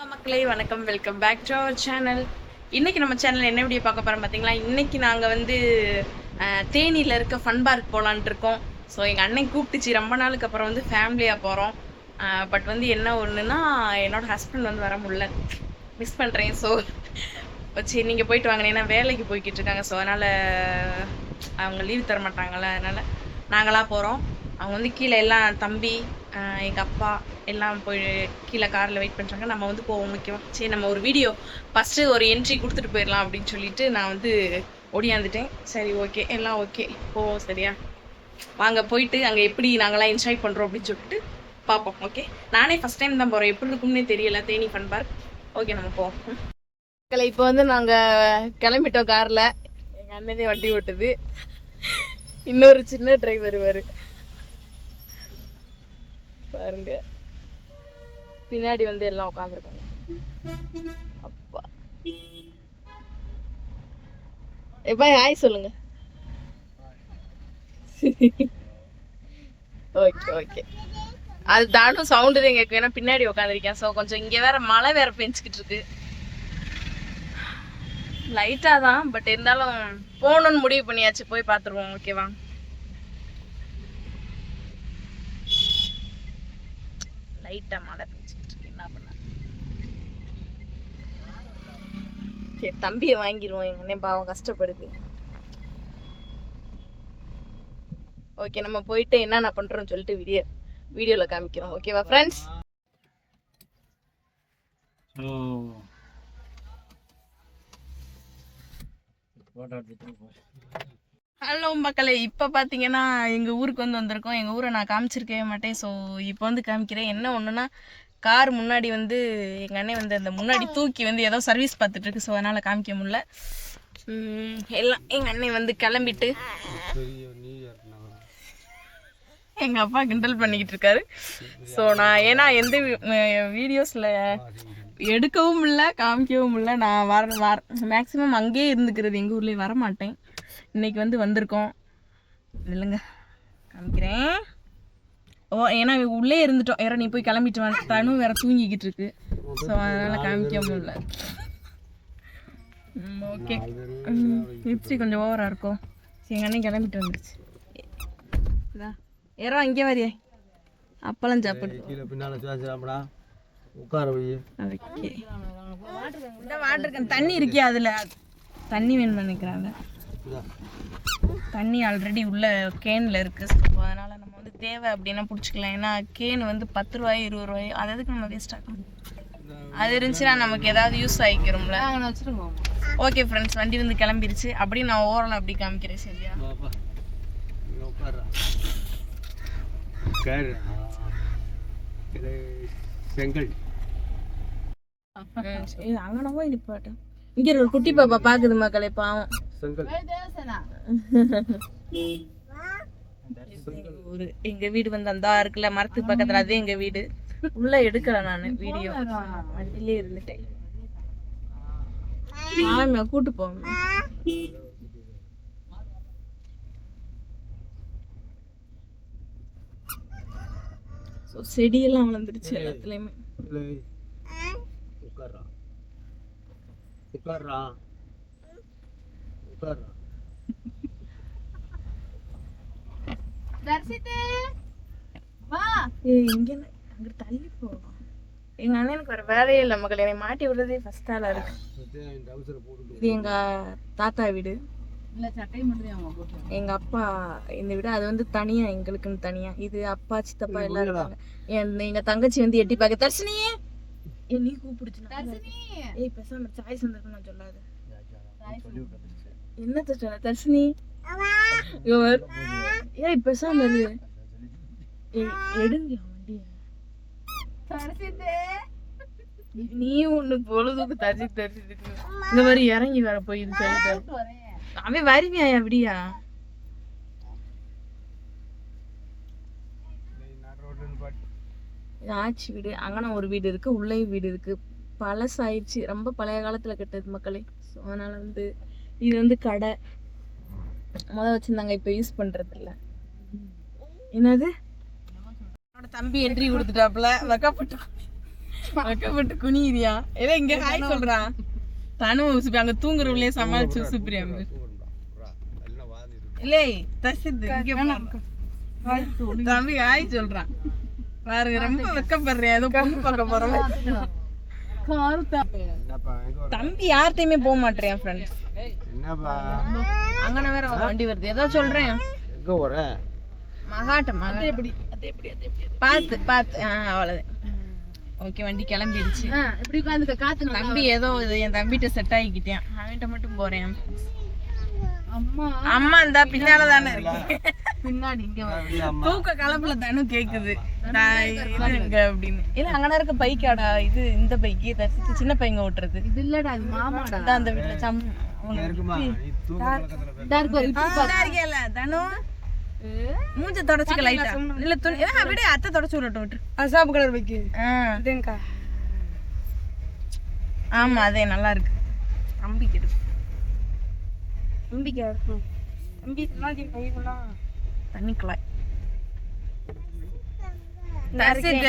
மக்களை மக்களே வணக்கம் welcome back to our channel இன்னைக்கு நம்ம சேனல் என்ன வீடியோ பார்க்க போறோம் பார்த்தீங்களா? இன்னைக்கு நாங்கள் வந்து தேனியில் இருக்க ஃபன் பார்க் போகலான்ட்டு இருக்கோம். ஸோ எங்கள் அண்ணன் கூப்பிட்டுச்சு. ரொம்ப நாளுக்கு அப்புறம் வந்து ஃபேமிலியாக போகிறோம் பட் வந்து என்ன ஒன்றுனா என்னோட ஹஸ்பண்ட் வந்து வர முடியல. மிஸ் பண்ணுறேன் ஸோ சரி நீங்கள் போயிட்டு வாங்க. ஏன்னா வேலைக்கு போய்கிட்டு இருக்காங்க. ஸோ அதனால் அவங்க லீவ் தர மாட்டாங்கல்ல அதனால் நாங்களாக போகிறோம் அவங்க வந்து கீழே எல்லாம் தம்பி எங்கள் அப்பா எல்லாம் போய் கீழே காரில் வெயிட் பண்ணுறாங்க நம்ம வந்து போவோம் முக்கியமாக சரி நம்ம ஒரு வீடியோ ஃபஸ்ட்டு ஒரு என்ட்ரி கொடுத்துட்டு போயிடலாம் அப்படின்னு சொல்லிட்டு நான் வந்து ஒடியாந்துட்டேன் சரி ஓகே எல்லாம் ஓகே போவோம் சரியா? வாங்க போயிட்டு அங்கே எப்படி நாங்களாம் என்ஜாய் பண்ணுறோம் அப்படின்னு சொல்லிட்டு பார்ப்போம் ஓகே நானே ஃபஸ்ட் டைம் தான் போகிறோம் எப்படி இருக்கும்னே தெரியல. தேனி ஃபன் பார்க் ஓகே நம்ம போவோம். இப்போ வந்து நாங்கள் கிளம்பிட்டோம் காரில் எங்கள் அண்ணனே வண்டி ஓட்டுது. இன்னொரு சின்ன டிரைவர் வருவார் பாருங்க. பின்னாடி வந்து எல்லாம் உட்காந்துருக்காங்க அப்பா. எப்பா ஹாய் சொல்லுங்க. ஓகே ஓகே அது தானும் சவுண்டு தான் கேட்கும் ஏன்னா பின்னாடி உட்காந்துருக்கேன் ஸோ கொஞ்சம் இங்கே வேற மழை வேற பெஞ்சிக்கிட்டு இருக்கு. லைட்டாக தான் பட் இருந்தாலும் போகணுன்னு முடிவு பண்ணியாச்சு. போய் பார்த்துருவோம் ஓகேவா லைட்டாக மழை பெஞ்சிட்டு இருக்கு. என்ன பண்ண? சரி தம்பியை வாங்கிடுவோம் எங்க அண்ணன் பாவம் கஷ்டப்படுது. ஓகே நம்ம போயிட்டு என்னென்ன பண்றோம்னு சொல்லிட்டு வீடியோ வீடியோல காமிக்கிறோம். ஓகேவா ஃப்ரெண்ட்ஸ் ஓ போட்டோ எடுத்துட்டு போ. ஹலோ மக்களே இப்போ பார்த்தீங்கன்னா எங்கள் ஊருக்கு வந்து வந்திருக்கோம். எங்கள் ஊரை நான் காமிச்சிருக்கவே மாட்டேன். ஸோ இப்போ வந்து காமிக்கிறேன். என்ன ஒன்றுனா கார் முன்னாடி வந்து எங்கள் அண்ணன் வந்து அந்த முன்னாடி தூக்கி வந்து ஏதோ சர்வீஸ் பார்த்துட்டு இருக்கு. ஸோ அதனால் காமிக்க முடில எல்லாம் எங்கள் அண்ணன் வந்து கிளம்பிட்டு எங்கள் அப்பா கிண்டல் பண்ணிக்கிட்டு இருக்காரு. ஸோ நான் ஏன்னா எந்த வீடியோஸில் எடுக்கவும் இல்லை காமிக்கவும் இல்லை நான் வர வர மேக்ஸிமம் அங்கேயே இருந்துக்கிறது. எங்கள் ஊர்லேயே வர இன்னைக்கு வந்து வந்திருக்கோம். இல்லைங்க. காமிக்கிறேன். ஓ ஏன்னா உள்ளே இருந்துட்டோம். வேற நீ போய் கிளம்பிட்டு வா. தனும் வேற தூங்கிக்கிட்டு இருக்கு. ஸோ அதனால் காமிக்க முடியல. ஓகே. லிப்ஸ்டிக் கொஞ்சம் ஓவராக இருக்கும். சரி எங்கள் அண்ணன் கிளம்பிட்டு வந்துருச்சு. இதா ஏறோ இங்கே வரியே. அப்பளம் சாப்பிடு. கீழே பின்னால சாப்பிடா. உட்கார ஓகே. இந்த வாட்டர் கேன் தண்ணி இருக்கியா அதில். தண்ணி வேணும் நினைக்கிறாங்க. தண்ணி ஆல்ரெடி உள்ள கேனில் இருக்கு. ஸோ அதனால் நம்ம வந்து தேவை அப்படின்னா பிடிச்சிக்கலாம். ஏன்னா கேன் வந்து பத்து ரூபாய் இருபது ரூபாய் அது எதுக்கு நம்ம வேஸ்ட் ஆகணும் அது இருந்துச்சுன்னா நமக்கு ஏதாவது யூஸ் ஆகிக்கிறோம்ல. ஓகே ஃப்ரெண்ட்ஸ் வண்டி வந்து கிளம்பிருச்சு. அப்படி நான் ஓரளவு அப்படி காமிக்கிறேன் சரியா? செங்கல். அங்கே போய் நிப்பாட்டும் இங்கே ஒரு குட்டி பாப்பா பார்க்குது மக்களே பாவம். ஊரு எங்க வீடு வந்து அந்த இருக்குல்ல மரத்துக்கு பக்கத்துல அதே எங்க வீடு. உள்ள எடுக்கல நானு வீடியோ. வண்டிலே இருந்துட்டேன். ஆமா கூட்டு போங்க ஸோ செடியெல்லாம் வளர்ந்துருச்சு எல்லாத்துலேயுமே. இல்லை உட்கார்றா. உட்கார்றா உட்கார்றா ஏய் இங்க அங்க தள்ளி போவோம் எங்க அண்ணனுக்கு வர வேலையே இல்லை மக்கள் என்னை மாட்டி விடுறதே ஃபர்ஸ்ட் ஆளா இருக்கு. இது எங்க தாத்தா வீடு. எங்க அப்பா இந்த வீடு அது வந்து தனியா எங்களுக்குன்னு தனியா. இது அப்பா சித்தப்பா எல்லாம் இருக்காங்க. என் எங்க தங்கச்சி வந்து எட்டி பார்க்க தர்ஷினியே நீ கூப்பிடுச்சு ஏய் பேசாம சாய் சந்தர்ப்பம் நான் சொல்லாத என்ன சொல்ல தர்ஷினி? இவர் ஏய் பேசாம இரு. எடுங்க வண்டிய. நீ ஒண்ணு பொழுதுக்கு தரிசி தரிசி இந்த மாதிரி இறங்கி வர போய் இது சொல்லிட்டு. அவன் வருவியா அப்படியா ஆச்சி வீடு. அங்கன ஒரு வீடு இருக்கு உள்ளேயும் வீடு இருக்கு. பழசாயிடுச்சு. ரொம்ப பழைய காலத்துல கட்டது மக்களே. ஸோ அதனால வந்து இது வந்து கடை. முத வச்சிருந்தாங்க இப்போ யூஸ் பண்றது இல்ல என்னது? என்னோட தம்பி என்ட்ரி கொடுத்துட்டாப்புல. வெக்கப்பட்டான் வெக்கப்பட்டு குனியிறியா? இல்ல இங்க ஹாய் சொல்றான் தனு. உசுப்பி அங்க தூங்குறவங்களே சமாளிச்சு இருக்கு இல்லை தசித்து இங்க. தம்பி ஹாய் சொல்றான் பாருங்க ரொம்ப வெக்கப்படுறியா? ஏதோ பொண்ணு பார்க்க வர தம்பி யார்கிட்டயுமே போக மாட்டேன் ஃப்ரெண்ட்ஸ் என்னப்பா? அங்கன வேற வண்டி வருது. ஏதோ சொல்றேன். எங்க வர மகாட்ட மகா எப்படி? பார்த்து பார்த்து. ஆ அவ்வளவுதான். ஓகே வண்டி கிளம்பிடுச்சு. இப்படி உட்காந்துக்க காத்து தம்பி ஏதோ இது என் தம்பிட்ட செட் ஆகிக்கிட்டேன் அவன்கிட்ட மட்டும் போறேன் அம்மா. அம்மா இந்தா பின்னால தானே இருக்கு. பின்னாடி இங்க. தூக்க கலப்புல தானே கேக்குது. அப்படின்னு. இல்ல அங்கன இருக்க பைக்காடா இது இந்த பைக்கு தரிசித்து சின்ன பையங்க ஓட்டுறது. இது இல்லடா இது மாமாடா. அந்த வீட்டுல சம் மூஞ்ச தொடச்சுக்க லைட்டா இல்ல துணி விடு அத்தை தொடச்சு விடட்டும் விட்டு அசாப்பு கலர் வைக்கு ஆ. ஆமா அதே நல்லா இருக்கு. தம்பிக்கு தம்பிக்கு தம்பி சொன்னாடி கைகளாம் தண்ணி குழாய்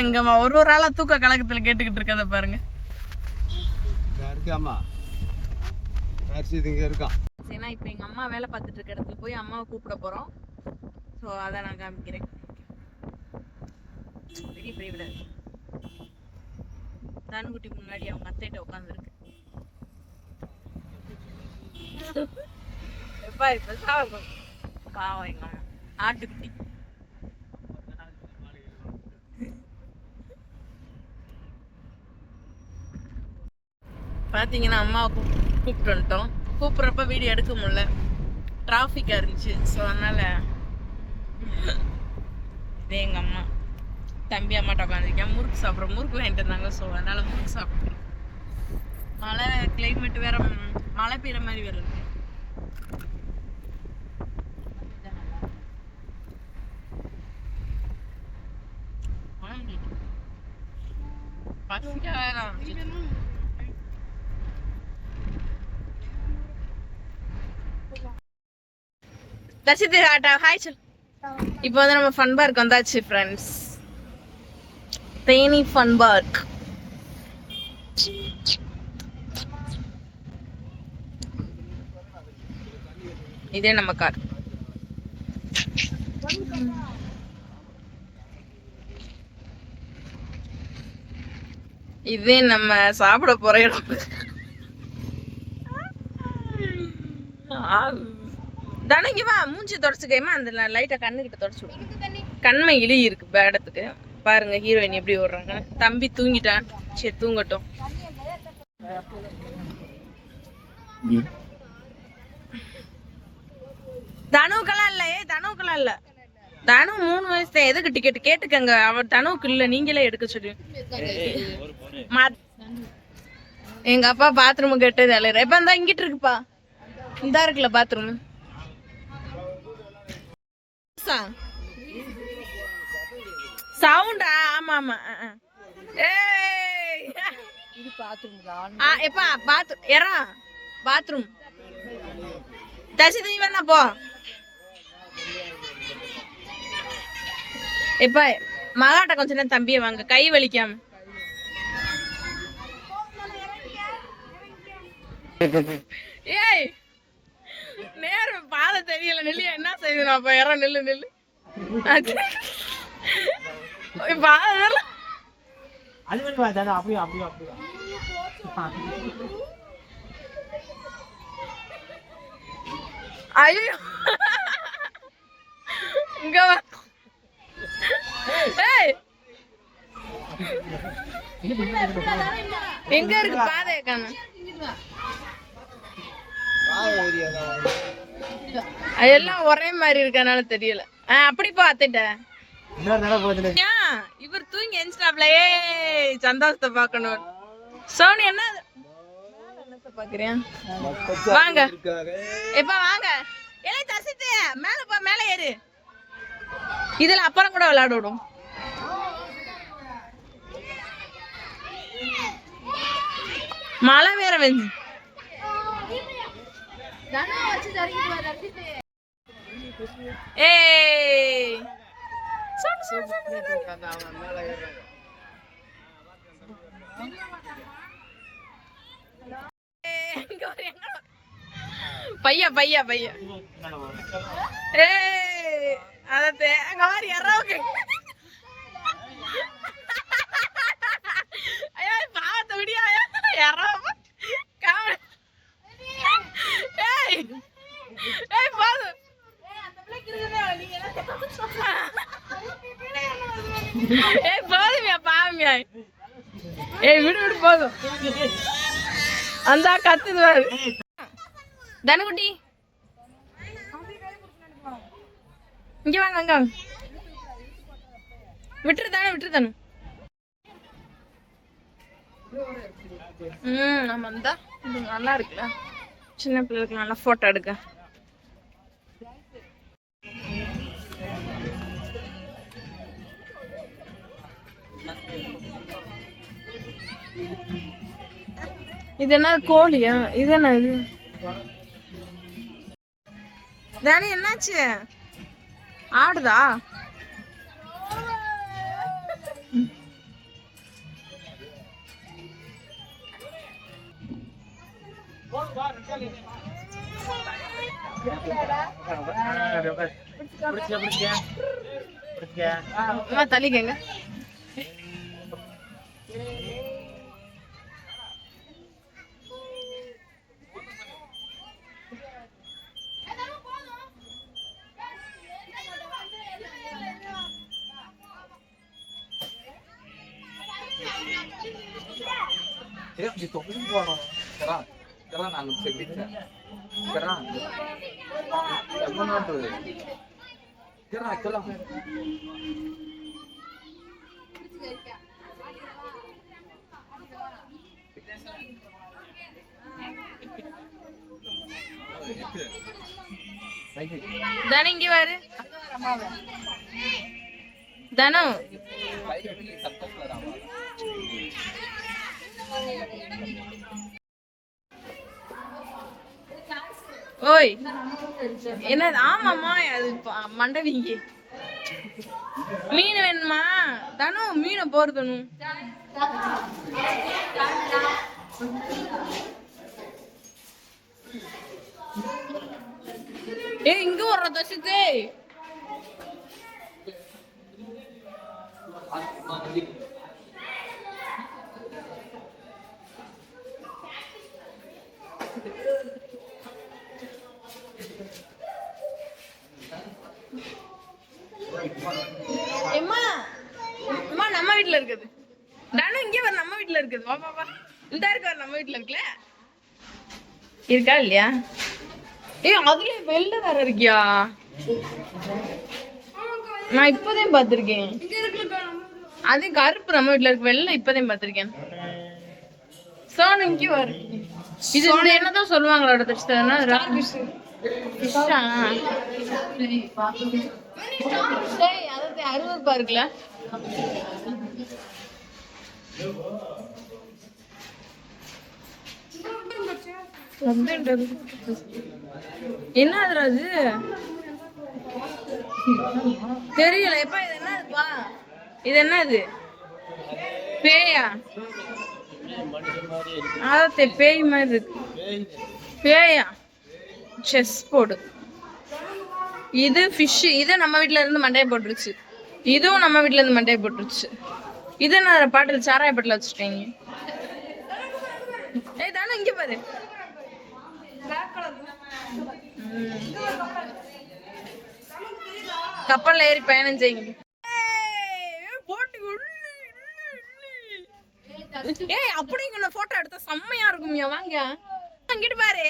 எங்கம்மா? ஒரு ஒரு ஆளா தூக்க கலக்கத்துல கேட்டுக்கிட்டு இருக்கத பாருங்க. இருக்காமா இங்க இருக்கான் ஏன்னா இப்போ எங்க அம்மா வேலை பார்த்துட்டு இருக்க இடத்துல போய் அம்மாவை கூப்பிட போறோம். ஸோ அதை நான் காமிக்கிறேன். பெரிய பெரிய விட. தானுக்குட்டி முன்னாடி அவங்க அத்தைகிட்ட உட்காந்துருக்கு எப்பா இப்ப சாகும் பாவம் எங்க ஆட்டுக்குட்டி. பார்த்தீங்கன்னா அம்மாவை கூப் கூப்பிட்டு வந்துட்டோம். கூப்பிட்றப்ப வீடியோ எடுக்க முடியல. டிராஃபிக்காக இருந்துச்சு. ஸோ அதனால் இதே எங்கள் அம்மா. தம்பி அம்மாட்ட உட்காந்துருக்கேன் முறுக்கு சாப்பிட்றோம் முறுக்கு வாங்கிட்டு இருந்தாங்க ஸோ அதனால் முறுக்கு சாப்பிட்றோம் மழை கிளைமேட் வேற மழை பெய்கிற மாதிரி வேற இருக்கு பசிக்க வேணாம் தர்ஷித் ஆட்டா. ஹாய் சொல். இப்போ வந்து நம்ம ஃபன் பார்க் வந்தாச்சு ஃப்ரெண்ட்ஸ் தேனி ஃபன் பார்க் இதே நம்ம கார் இதே நம்ம சாப்பிட போற இடம். தனங்கி வா மூஞ்சி தொடச்சுக்கேமா அந்த லைட்டா கண்ணு கிட்ட தொடச்சு விடு. கண்மை இழி இருக்கு பேடத்துக்கு. பாருங்க ஹீரோயின் எப்படி ஓடுறாங்க. தம்பி தூங்கிட்டான். சரி தூங்கட்டும். தனுவுக்கெல்லாம் இல்ல ஏ தனுவுக்கெல்லாம் இல்ல. தனு மூணு வயசு தான் எதுக்கு டிக்கெட் கேட்டுக்கங்க. அவர் தனுவுக்கு இல்ல நீங்களே எடுக்க சொல்லி. எங்க அப்பா பாத்ரூம் கேட்டது அலையிற இப்ப இந்த இங்கிட்டு இருக்குப்பா. இந்தா இருக்குல்ல பாத்ரூம் சவுண்டா ஆமா ஆமா. ஏய்! இது பாத்ரூம் ஆ எப்பா பாத்ரூம் எறா பாத்ரூம் தசி நீ வேணா போ. எப்பா மகாட்ட கொஞ்ச நேரம் தம்பியை வாங்க. கை வலிக்காம. ஏய் பாதை தெரியல. நெல்லு என்ன செய்யுது அப்ப? இற நெல்லு நெல்லு. இப்ப அது மாதிரி தானே அப்படியே அப்படியே அப்படியே? ஐயோ. இங்க எங்க இருக்கு பாதை காணோம். எல்லாம் ஒரே மாதிரி இருக்கனால தெரியல. அப்படி போ அத்திட்ட. இன்னொரு தடவை போகுதுல ஏன் இவர் தூங்கி ஏய் சந்தோஷத்தை பார்க்கணும். சோனி என்ன? பாக்குறியா வாங்க. எப்ப வாங்க. ஏலே தசித்து மேல போ மேல ஏறு. இதுல அப்புறம் கூட விளையாட விடும். மழை வேற வந்து ஏய் சொல், சொல், எங்க பையா பையா பையா ஏ அதத்தே அங்க மாதிரி யாராவது ஐயா பாவத்தை விடியா யாராவது காவல் ஏய் ஏய் போதும் ஏய் போதுமியா பாவமியா ஏய் விடு விடு போதும். அந்த கத்துது பாரு. தனுக்குட்டி. இங்க வாங்க அங்க வாங்க. விட்டுரு தானே விட்டுரு தானே. ம் ஆமாம் நல்லா இருக்குல்ல. சின்ன பிள்ளைகளுக்கு நல்லா போட்டோ எடுக்க. இது என்ன கோழியா? இது என்ன இது? தானி என்னாச்சு? ஆடுதா? அம்மா தள்ளிக்கங்க தனு இங்க வாரு. தனு. ஓய். என்னது? ஆமாம்மா அது ப- மண்டவிங்க மீன் வேணுமா? தனு மீனை போர் தனு. ஏ இங்க வர்ற தசித்தே இருக்குது. வா வா இந்த இருக்க நம்ம வீட்ல இருக்குல்ல? இருக்கா இல்லையா? ஏய் அதுல வெள்ளை வேற இருக்கியா? நான் இப்போதான் பார்த்திருக்கேன். அது கருப்பு நம்ம வீட்ல இருக்கு. வெள்ளை இப்போதான் பார்த்திருக்கேன். சோனு இங்கே வரு. இது என்னதான் சொல்லுவாங்களா அடுத்த அதாவது அறுபது இருக்குல்ல? என்ன அதுல அது தெரியல. எப்ப இது என்னதுப்பா? இது என்னது? பேயா? அதான் பேய் மாதிரி இருக்கு. பேயா? செஸ் போர்டு இது ஃபிஷ் இது நம்ம வீட்ல இருந்து மண்டையை போட்டுருச்சு. இதுவும் நம்ம வீட்ல இருந்து மண்டையை போட்டுருச்சு. இது நான் பாட்டில் சாராய பாட்டில் வச்சுட்டீங்க ஏய் தானே இங்க பாரு. கப்பல்ல ஏறி பயணம் செய்யுங்க. ஏய் அப்படிங்க போட்டோ எடுத்தா செம்மையா இருக்கும்யா வாங்க. அங்கிட்டு பாரு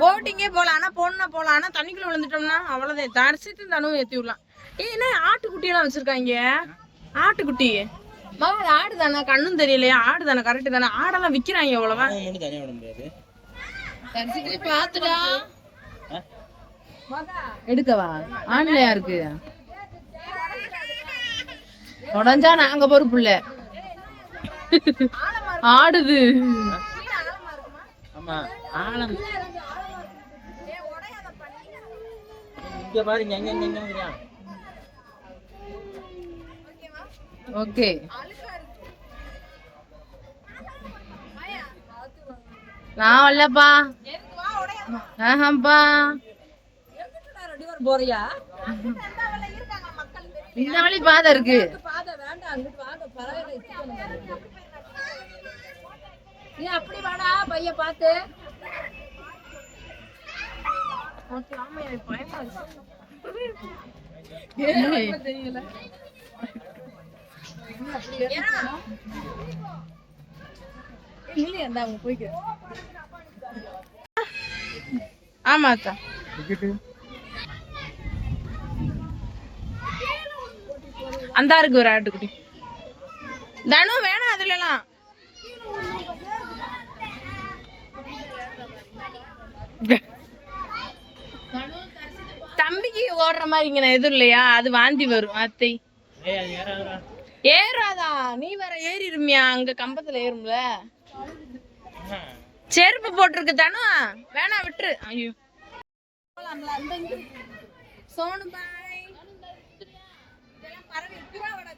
போட்டிங்கே போலாம் ஆனா போனா போலாம் ஆனா தண்ணிக்குள்ள விழுந்துட்டோம்னா அவ்வளவுதான். தரிசித்து தனுவும் ஏத்தி விடலாம். ஏ என்ன ஆட்டுக்குட்டி எல்லாம் வச்சிருக்காங்க? ஆட்டுக்குட்டி. அது ஆடு தானே கண்ணும் தெரியலையா. ஆடு தானே? கரெக்ட் தானே ஆடெல்லாம் விக்கிறாங்க அவ்வளவா தரிசிட்டு பாத்துடா எடுக்கவா? ஆன்லையா இருக்கு? உடஞ்சா நாங்க பொறுப்பு இல்ல. ஆடுது. ஆமா. ஆழம். இங்க பாருங்க எங்க எங்க எங்க ஓகே. நான் வரலப்பா ஆஹாப்பா போறியா இந்த வழி பாதை இருக்கு. நீ அப்படி வாடா பைய பாத்து பயமா தெரியல. அந்த இருக்கு ஒரு ஆட்டுக்குட்டி. தனு வேணாம் அதுல எல்லாம் தம்பிக்கு ஓடுற மாதிரி இங்க எதுவும் இல்லையா? அது வாந்தி வரும் அத்தை. ஏய் அது ஏறாதா? நீ வேற ஏறிடுமியா அங்க கம்பத்துல ஏறும்ல. செருப்பு போட்டிருக்கு தானு. வேணாம் விட்டுரு. ஐயோ. சோனு பாய். இதெல்லாம் பறவை புறாவோட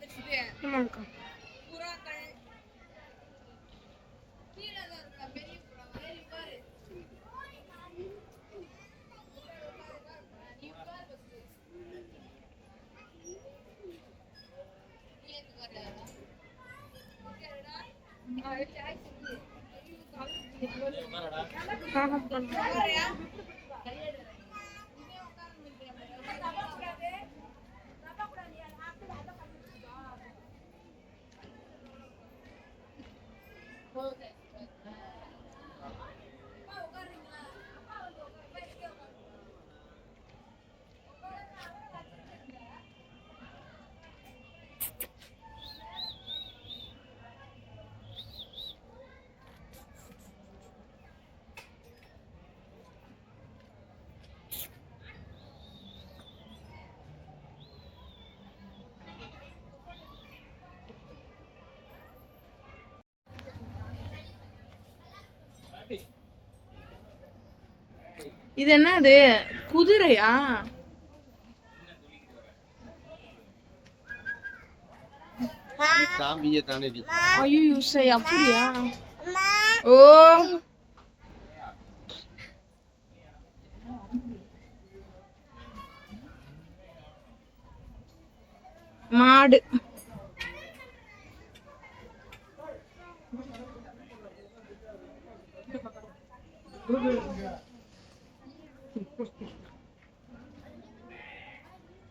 Kakak, bukan. இது என்னது? குதிரையா? சாமியை ஐயோ சரி அப்படியா? ஓ. மாடு.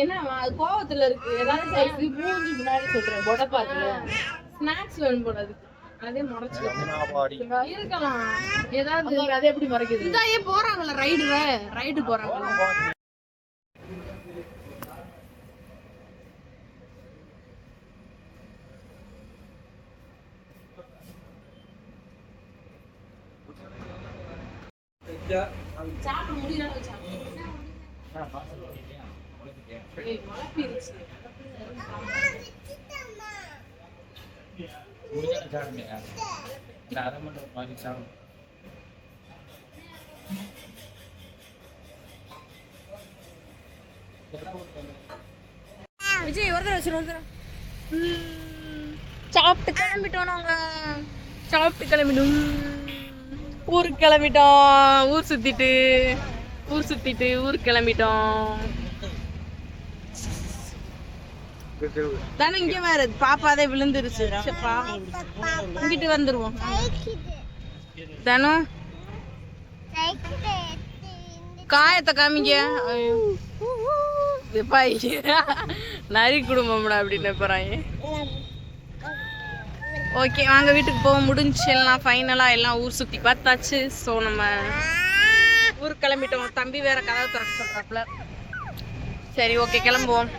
என்ன கோவத்துல இருக்கு. ஏதாவது மூஞ்சி முன்னாடி சொல்றேன். பொடப்பாத்துல ஸ்நாக்ஸ் வேணும் போல அதுக்கு அதே முறைச்சு இருக்கலாம். ஏதாவது அது எப்படி மறைக்குது? இதாயே போறாங்கல்ல ரைடு ரைடு போறாங்கல்ல. சாப்பிட முடியல ஏய் மழப்பிருச்சு அரை மணி நேரம் மாதிரி சாப்பிடும் விஜய் ஒரு தடவை வச்சிரு ஒரு தடவை. சாப்பிட்டு கிளம்பிட்டோம் நாங்க. சாப்பிட்டு கிளம்பிட்டோம் ஊருக்கு கிளம்பிட்டோம். ஊர் சுத்திட்டு ஊர் சுத்திட்டு ஊருக்கு கிளம்பிட்டோம். தானே இங்க வேற பாப்பாதே விழுந்துருச்சு. இங்கிட்டு வந்துருவோம். தானு? காயத்தை காமிங்க. நரி குடும்பம்டா அப்படின்னு போறாங்க ஓகே வாங்க வீட்டுக்கு போக முடிஞ்சு எல்லாம் ஃபைனலாக எல்லாம் ஊர் சுற்றி பார்த்தாச்சு. ஸோ நம்ம ஊருக்கு கிளம்பிட்டோம். தம்பி வேற கதவை திறக்க சொல்கிறாப்புல சரி ஓகே கிளம்புவோம்.